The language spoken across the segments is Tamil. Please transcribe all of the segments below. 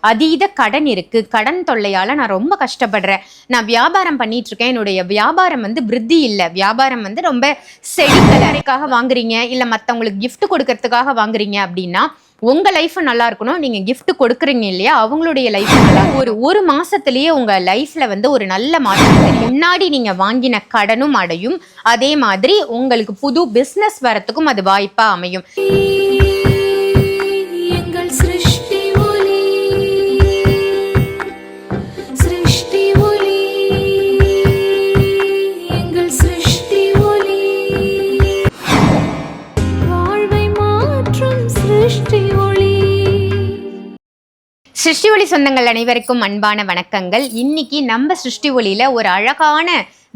அதீத கடன் இருக்கு. கடன் தொல்லையால நான் ரொம்ப கஷ்டப்படுறேன். நான் வியாபாரம் பண்ணிட்டு இருக்கேன். என்னுடைய வியாபாரம் வந்து விருத்தி இல்லை. வியாபாரம் வந்து ரொம்ப செடிக்கலரைக்காக வாங்குறீங்க. இல்ல மத்தவங்களுக்கு கிஃப்ட் கொடுக்கறதுக்காக வாங்குறீங்க அப்படின்னா உங்க லைஃப் நல்லா இருக்கணும். நீங்க கிஃப்ட் கொடுக்குறீங்க இல்லையா? அவங்களுடைய லைஃப் நல்லா ஒரு ஒரு மாசத்திலேயே உங்க லைஃப்ல வந்து ஒரு நல்ல மாற்றம் முன்னாடி நீங்க வாங்கின கடனும் அடையும். அதே மாதிரி உங்களுக்கு புது பிசினஸ் வரத்துக்கும் அது வாய்ப்பா அமையும். சிருஷ்டி ஒளி சொந்தங்கள் அனைவருக்கும் அன்பான வணக்கங்கள். இன்னைக்கு நம்ம சிருஷ்டி ஒளியில ஒரு அழகான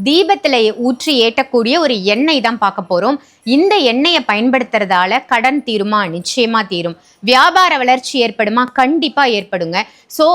தீபத்தில் ஊற்றி ஏற்றக்கூடிய ஒரு எண்ணெய் தான் பார்க்க போகிறோம் இந்த எண்ணெயை பயன்படுத்துறதால கடன் தீருமா? நிச்சயமாக தீரும். வியாபார வளர்ச்சி ஏற்படுமா? கண்டிப்பாக ஏற்படுங்க. So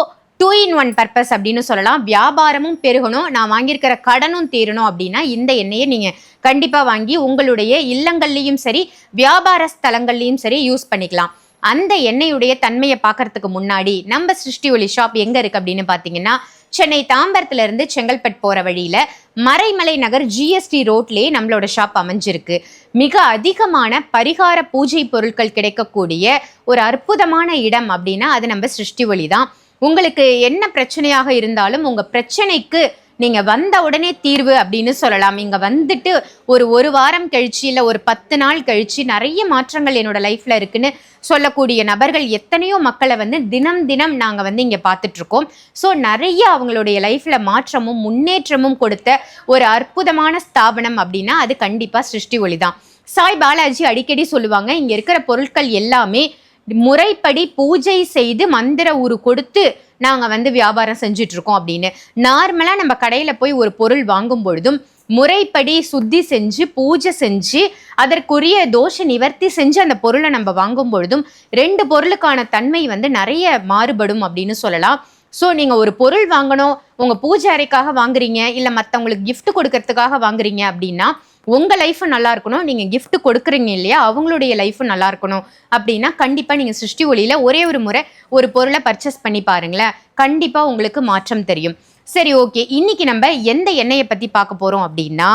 two in one purpose அப்படின்னு சொல்லலாம். வியாபாரமும் பெருகணும். நான் வாங்கியிருக்கிற கடனும் தீரணும் அப்படின்னா இந்த எண்ணெயை நீங்கள் கண்டிப்பாக வாங்கி உங்களுடைய இல்லங்கள்லேயும் சரி வியாபார ஸ்தலங்கள்லேயும் சரி யூஸ் பண்ணிக்கலாம். அந்த எண்ணெயுடைய தன்மையை பார்க்கறதுக்கு முன்னாடி நம்ம சிருஷ்டி ஒளி ஷாப் எங்க இருக்கு அப்படின்னு பார்த்தீங்கன்னா சென்னை தாம்பரத்துல இருந்து செங்கல்பட்டு போற வழியில மறைமலை நகர் ஜிஎஸ்டி ரோட்லேயே நம்மளோட ஷாப் அமைஞ்சிருக்கு. மிக அதிகமான பரிகார பூஜை பொருட்கள் கிடைக்கக்கூடிய ஒரு அற்புதமான இடம் அப்படின்னா அது நம்ம சிருஷ்டி ஒளி தான் உங்களுக்கு என்ன பிரச்சனையாக இருந்தாலும் உங்க பிரச்சனைக்கு நீங்கள் வந்த உடனே தீர்வு அப்படின்னு சொல்லலாம். இங்கே வந்துட்டு ஒரு ஒரு வாரம் கழிச்சு இல்லை ஒரு பத்து நாள் கழிச்சு நிறைய மாற்றங்கள் என்னோட லைஃப்பில் இருக்குன்னு சொல்லக்கூடிய நபர்கள் எத்தனையோ மக்களை வந்து தினம் தினம் நாங்கள் வந்து இங்கே பார்த்துட்ருக்கோம். ஸோ நிறைய அவங்களுடைய லைஃப்பில் மாற்றமும் முன்னேற்றமும் கொடுத்த ஒரு அற்புதமான ஸ்தாபனம் அப்படின்னா அது கண்டிப்பாக சிருஷ்டி ஒளி தான் சாய் பாலாஜி அடிக்கடி சொல்லுவாங்க இங்கே இருக்கிற பொருட்கள் எல்லாமே முறைப்படி பூஜை செய்து மந்திர உரு கொடுத்து நாங்கள் வந்து வியாபாரம் செஞ்சுட்டு இருக்கோம் அப்படின்னு நார்மலாக நம்ம கடையில் போய் ஒரு பொருள் வாங்கும் பொழுதும் முறைப்படி சுத்தி செஞ்சு பூஜை செஞ்சு அதற்குரிய தோஷ நிவர்த்தி செஞ்சு அந்த பொருளை நம்ம வாங்கும் பொழுதும் ரெண்டு பொருளுக்கான தன்மை வந்து நிறைய மாறுபடும் அப்படின்னு சொல்லலாம். ஸோ நீங்கள் ஒரு பொருள் வாங்கணும் உங்கள் பூஜை அறைக்காக வாங்குறீங்க இல்லை மற்றவங்களுக்கு கிஃப்ட் கொடுக்கறதுக்காக வாங்குறீங்க அப்படின்னா உங்கள் லைஃப்பும் நல்லா இருக்கணும். நீங்கள் கிஃப்ட் கொடுக்குறீங்க இல்லையா? அவங்களுடைய லைஃப்பும் நல்லா இருக்கணும். அப்படின்னா கண்டிப்பாக நீங்கள் சிருஷ்டி ஒளியில் ஒரே ஒரு முறை ஒரு பொருளை பர்ச்சேஸ் பண்ணி பாருங்களேன். கண்டிப்பாக உங்களுக்கு மாற்றம் தெரியும். சரி ஓகே இன்னைக்கு நம்ம எந்த எண்ணெயை பற்றி பார்க்க போகிறோம் அப்படின்னா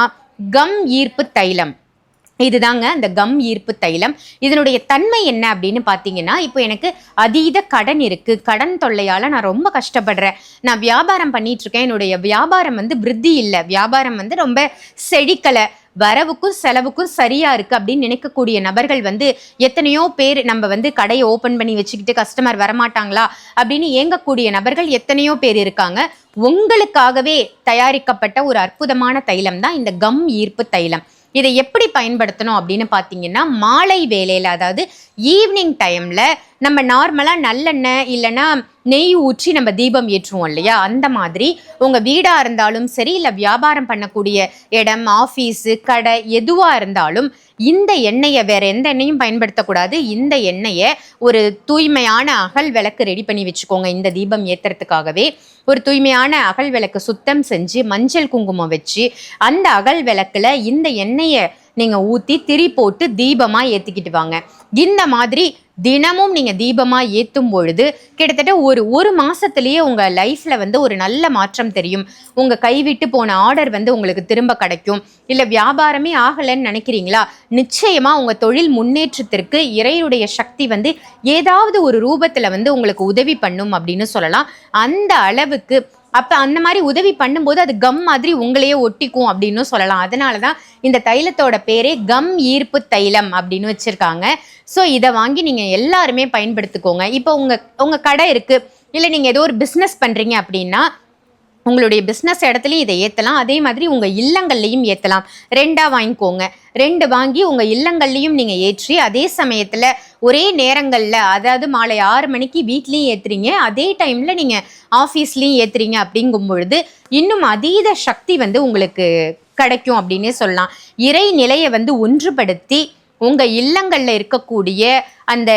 கம் ஈர்ப்பு தைலம். இதுதாங்க அந்த கம் ஈர்ப்பு தைலம். இதனுடைய தன்மை என்ன அப்படின்னு பார்த்தீங்கன்னா இப்போ எனக்கு அதீத கடன் இருக்கு. கடன் தொல்லையால் நான் ரொம்ப கஷ்டப்படுறேன். நான் வியாபாரம் பண்ணிட்டு இருக்கேன். என்னுடைய வியாபாரம் வந்து விருத்தி இல்லை. வியாபாரம் வந்து ரொம்ப செழிக்கலை. வரவுக்கும் செலவுக்கும் சரியா இருக்கு அப்படின்னு நினைக்கக்கூடிய நபர்கள் வந்து எத்தனையோ பேர் நம்ம வந்து கடையை ஓபன் பண்ணி வச்சுக்கிட்டு கஸ்டமர் வரமாட்டாங்களா அப்படின்னு ஏங்கக்கூடிய நபர்கள் எத்தனையோ பேர் இருக்காங்க. உங்களுக்காகவே தயாரிக்கப்பட்ட ஒரு அற்புதமான தைலம் தான் இந்த கம் ஈர்ப்பு தைலம். இதை எப்படி பயன்படுத்தணும் அப்படின்னு பார்த்தீங்கன்னா மாலை வேலையில் அதாவது ஈவினிங் டைமில் நம்ம நார்மலாக நல்லெண்ணெய் இல்லைன்னா நெய் ஊற்றி நம்ம தீபம் ஏற்றுவோம் இல்லையா? அந்த மாதிரி உங்கள் வீடாக இருந்தாலும் சரி இல்லை வியாபாரம் பண்ணக்கூடிய இடம் ஆஃபீஸு கடை எதுவாக இருந்தாலும் இந்த எண்ணெயை வேறு எந்த எண்ணெயும் பயன்படுத்தக்கூடாது. இந்த எண்ணெயை ஒரு தூய்மையான அகல் விளக்கு ரெடி பண்ணி வச்சுக்கோங்க இந்த தீபம் ஏற்றுறதுக்காகவே ஒரு தூய்மையான அகல் விளக்கு சுத்தம் செஞ்சு மஞ்சள் குங்குமம் வச்சு அந்த அகல் விளக்கில் இந்த எண்ணெயை நீங்கள் ஊற்றி திரி போட்டு தீபமாக ஏற்றிக்கிட்டு வாங்க. இந்த மாதிரி தினமும் நீங்கள் தீபமாக ஏற்றும் பொழுது கிட்டத்தட்ட ஒரு ஒரு மாதத்துலேயே உங்கள் லைஃப்பில் வந்து ஒரு நல்ல மாற்றம் தெரியும். உங்கள் கைவிட்டு போன ஆர்டர் வந்து உங்களுக்கு திரும்ப கிடைக்கும். இல்லை வியாபாரமே ஆகலைன்னு நினைக்கிறீங்களா? நிச்சயமாக உங்கள் தொழில் முன்னேற்றத்திற்கு இறையுடைய சக்தி வந்து ஏதாவது ஒரு ரூபத்தில் வந்து உங்களுக்கு உதவி பண்ணும் அப்படின்னு சொல்லலாம். அந்த அளவுக்கு அப்போ அந்த மாதிரி உதவி பண்ணும்போது அது கம் மாதிரி உங்களையே ஒட்டிக்கும் அப்படின்னு சொல்லலாம். அதனால தான் இந்த தைலத்தோட பேரே கம் ஈர்ப்பு தைலம் அப்படின்னு வச்சுருக்காங்க. ஸோ இதை வாங்கி நீங்கள் எல்லாருமே பயன்படுத்திக்கோங்க. இப்போ உங்கள் உங்கள் கடை இருக்குது இல்லை நீங்கள் ஏதோ ஒரு பிஸ்னஸ் பண்ணுறீங்க அப்படின்னா உங்களுடைய பிஸ்னஸ் இடத்துலையும் இதை ஏற்றலாம் அதே மாதிரி உங்கள் இல்லங்கள்லையும் ஏற்றலாம் ரெண்டாக வாங்கிக்கோங்க. ரெண்டு வாங்கி உங்கள் இல்லங்கள்லையும் நீங்கள் ஏற்றி அதே சமயத்தில் ஒரே நேரங்களில் அதாவது மாலை ஆறு மணிக்கு வீட்லேயும் ஏற்றுறீங்க அதே டைமில் நீங்கள் ஆஃபீஸ்லேயும் ஏற்றுறீங்க அப்படிங்கும் பொழுது இன்னும் அதீத சக்தி வந்து உங்களுக்கு கிடைக்கும் அப்படின்னே சொல்லலாம். இறை நிலையை வந்து ஒன்றுபடுத்தி உங்கள் இல்லங்களில் இருக்கக்கூடிய அந்த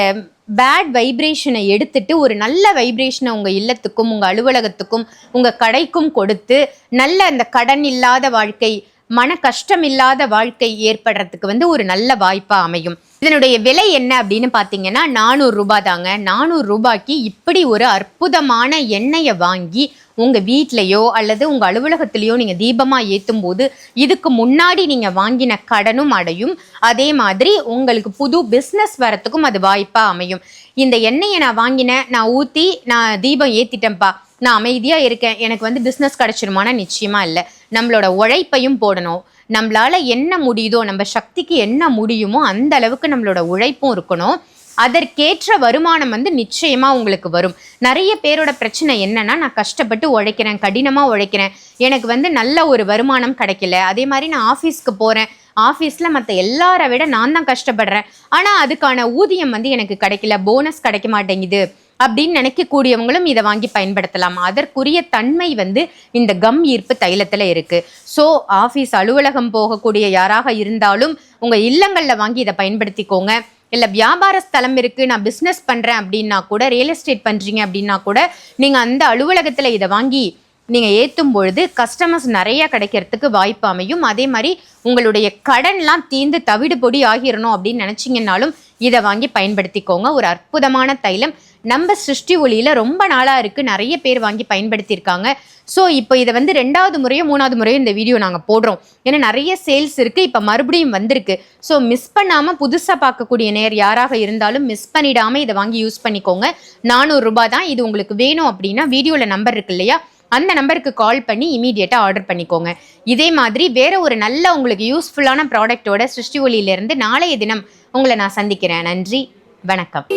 பேட் வைப்ரேஷனை எடுத்துட்டு ஒரு நல்ல வைப்ரேஷனை உங்கள் இல்லத்துக்கும் உங்கள் அலுவலகத்துக்கும் உங்கள் கடைக்கும் கொடுத்து நல்ல அந்த கடன் இல்லாத வாழ்க்கை மன கஷ்டம் இல்லாத வாழ்க்கை ஏற்படுறதுக்கு வந்து ஒரு நல்ல வாய்ப்பா அமையும். இதனுடைய விலை என்ன அப்படின்னு பார்த்தீங்கன்னா நானூறு ரூபாய் தாங்க. நானூறு ரூபாய்க்கு இப்படி ஒரு அற்புதமான எண்ணெயை வாங்கி உங்கள் வீட்லேயோ அல்லது உங்கள் அலுவலகத்திலயோ நீங்கள் தீபமாக ஏற்றும் போது இதுக்கு முன்னாடி நீங்கள் வாங்கின கடனும் அடையும். அதே மாதிரி உங்களுக்கு புது பிஸ்னஸ் வரத்துக்கும் அது வாய்ப்பாக அமையும். இந்த எண்ணெயை நான் வாங்கினேன் நான் ஊற்றி நான் தீபம் ஏற்றிட்டேன்ப்பா நான் அமைதியாக இருக்கேன். எனக்கு வந்து பிஸ்னஸ் கிடச்சிருமானா நிச்சயமாக இல்லை. நம்மளோட உழைப்பையும் போடணும். நம்மளால் என்ன முடியுதோ நம்ம சக்திக்கு என்ன முடியுமோ அந்த அளவுக்கு நம்மளோட உழைப்பும் இருக்கணும். அதற்கேற்ற வருமானம் வந்து நிச்சயமா உங்களுக்கு வரும். நிறைய பேரோட பிரச்சனை என்னன்னா நான் கஷ்டப்பட்டு உழைக்கிறேன் கடினமாக உழைக்கிறேன். எனக்கு வந்து நல்ல ஒரு வருமானம் கிடைக்கல. அதே மாதிரி நான் ஆஃபீஸ்க்கு போகிறேன் ஆஃபீஸில் மற்ற எல்லாரை விட நான் தான் கஷ்டப்படுறேன். ஆனால் அதுக்கான ஊதியம் வந்து எனக்கு கிடைக்கல. போனஸ் கிடைக்க மாட்டேங்குது. அப்படின்னு நினைக்கக்கூடியவங்களும் இதை வாங்கி பயன்படுத்தலாம். அதற்குரிய தன்மை வந்து இந்த கம் ஈர்ப்பு தைலத்தில் இருக்கு. ஸோ ஆஃபீஸ் அலுவலகம் போகக்கூடிய யாராக இருந்தாலும் உங்கள் இல்லங்களில் வாங்கி இதை பயன்படுத்திக்கோங்க. இல்லை வியாபார ஸ்தலம் இருக்குது நான் பிஸ்னஸ் பண்ணுறேன் அப்படின்னா கூட ரியல் எஸ்டேட் பண்ணுறீங்க அப்படின்னா கூட நீங்கள் அந்த அலுவலகத்தில் இதை வாங்கி நீங்கள் ஏற்றும் பொழுது கஸ்டமர்ஸ் நிறையா கிடைக்கிறதுக்கு வாய்ப்பு அமையும். அதே மாதிரி உங்களுடைய கடன்லாம் தீர்ந்து தவிடு பொடி ஆகிடணும் அப்படின்னு நினச்சிங்கன்னாலும் இதை வாங்கி பயன்படுத்திக்கோங்க. ஒரு அற்புதமான தைலம். நம்ம சிருஷ்டி ஒளியில் ரொம்ப நாளாக இருக்குது நிறைய பேர் வாங்கி பயன்படுத்தியிருக்காங்க. ஸோ இப்போ இதை வந்து ரெண்டாவது முறையோ மூணாவது முறையோ இந்த வீடியோ நாங்கள் போடுறோம். ஏன்னா நிறைய சேல்ஸ் இருக்குது இப்போ மறுபடியும் வந்திருக்கு. ஸோ மிஸ் பண்ணாமல் புதுசாக பார்க்கக்கூடிய நேர் யாராக இருந்தாலும் மிஸ் பண்ணிடாமல் இதை வாங்கி யூஸ் பண்ணிக்கோங்க. நானூறு ரூபாய் தான் இது உங்களுக்கு வேணும் அப்படின்னா வீடியோவில் நம்பர் இருக்கு இல்லையா? அந்த நம்பருக்கு கால் பண்ணி இமீடியட்டாக ஆர்டர் பண்ணிக்கோங்க. இதே மாதிரி வேற ஒரு நல்ல உங்களுக்கு யூஸ்ஃபுல்லான ப்ராடக்ட்டோட சிருஷ்டி ஒளியிலேருந்து நாளைய தினம் உங்களை நான் சந்திக்கிறேன். நன்றி வணக்கம்.